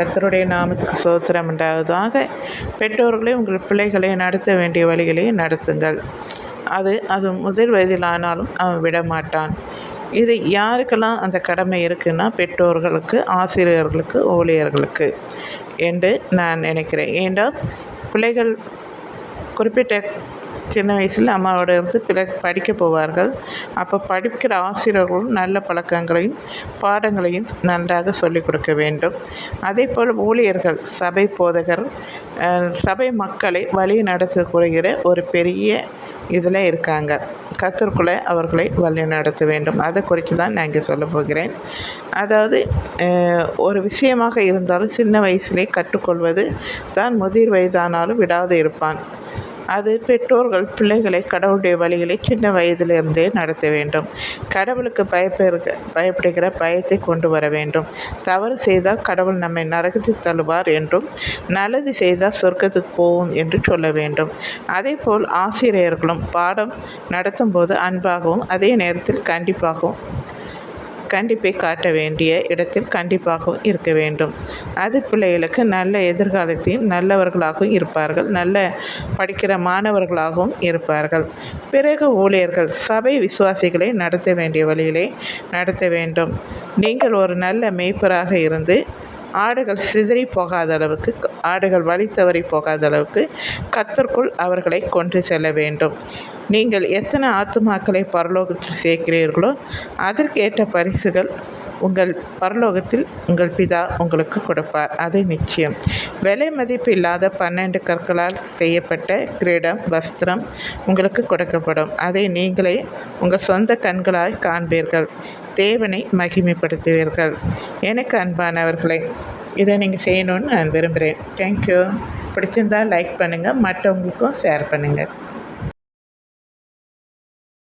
கர்த்தருடைய நாமத்துக்கு சோத்திரம் உண்டாவதாக. பெற்றோர்களே உங்கள் பிள்ளைகளை நடத்த வேண்டிய வழிகளை நடத்துங்கள். அது அது முதல் வயதில் ஆனாலும் அவன் விடமாட்டான். இது யாருக்கெல்லாம் அந்த கடமை இருக்குன்னா பெற்றோர்களுக்கு ஆசிரியர்களுக்கு ஊழியர்களுக்கு என்று நான் நினைக்கிறேன். ஏண்டா? பிள்ளைகள் குறிப்பிட்ட சின்ன வயசில் அம்மாவோட இருந்து பிற படிக்க போவார்கள். அப்போ படிக்கிற ஆசிரியர்களும் நல்ல பழக்கங்களையும் பாடங்களையும் நன்றாக சொல்லிக் கொடுக்க வேண்டும். அதே போல் ஊழியர்கள் சபை போதகர் சபை மக்களை வழி நடத்தக்கூடிய ஒரு பெரிய இதில் இருக்காங்க. கத்தருக்குள்ளே அவர்களை வழி நடத்த வேண்டும். அதை குறித்து தான் நான் இங்கே சொல்ல போகிறேன். அதாவது ஒரு விஷயமாக இருந்தாலும் சின்ன வயசுலேயே கற்றுக்கொள்வது தான் முதிர் வயதானாலும் விடாது இருப்பான். அது பெற்றோர்கள் பிள்ளைகளை கடவுளுடைய வழிகளை சின்ன வயதிலிருந்தே நடத்த வேண்டும். கடவுளுக்கு பயப்படுக பயப்படுகிற பயத்தை கொண்டு வர வேண்டும். தவறு செய்தால் கடவுள் நம்மை நரகத்தில் தள்ளுவார் என்றும் நல்லது செய்தால் சொர்க்கத்துக்கு போவோம் என்று சொல்ல வேண்டும். அதே போல் ஆசிரியர்களும் பாடம் நடத்தும் போது அன்பாகவும் அதே நேரத்தில் கண்டிப்பாகவும் கண்டிப்பை காட்ட வேண்டிய இடத்தில் கண்டிப்பாகவும் இருக்க வேண்டும். அது பிள்ளைகளுக்கு நல்ல எதிர்காலத்தையும் நல்லவர்களாகவும் இருப்பார்கள். நல்ல படிக்கிற மாணவர்களாகவும் இருப்பார்கள். பிறகு ஊழியர்கள் சபை விசுவாசிகளை நடத்த வேண்டிய வழியிலே நடத்த வேண்டும். நீங்கள் ஒரு நல்ல மெய்ப்பராக இருந்து ஆடுகள் சிதறி போகாத அளவுக்கு ஆடுகள் வழி தவறி போகாத அளவுக்கு கத்தற்குள் அவர்களை கொண்டு செல்ல வேண்டும். நீங்கள் எத்தனை ஆத்துமாக்களை பரலோகத்தில் சேர்க்கிறீர்களோ அதற்கேற்ற பரிசுகள் உங்கள் பரலோகத்தில் உங்கள் பிதா உங்களுக்கு கொடுப்பார். அது நிச்சயம். விலை மதிப்பு இல்லாத பன்னெண்டு கற்களால் செய்யப்பட்ட கிரீடம் வஸ்திரம் உங்களுக்கு கொடுக்கப்படும். அதை நீங்களே உங்கள் சொந்த கண்களால் காண்பீர்கள். தேவனை மகிமைப்படுத்துவீர்கள். எனக்கு அன்பானவர்களை இதை நீங்கள் செய்யணும்னு நான் விரும்புகிறேன். தேங்க்யூ பிடிச்சிருந்தால் லைக் பண்ணுங்கள் மற்றவங்களுக்கும் ஷேர் பண்ணுங்கள்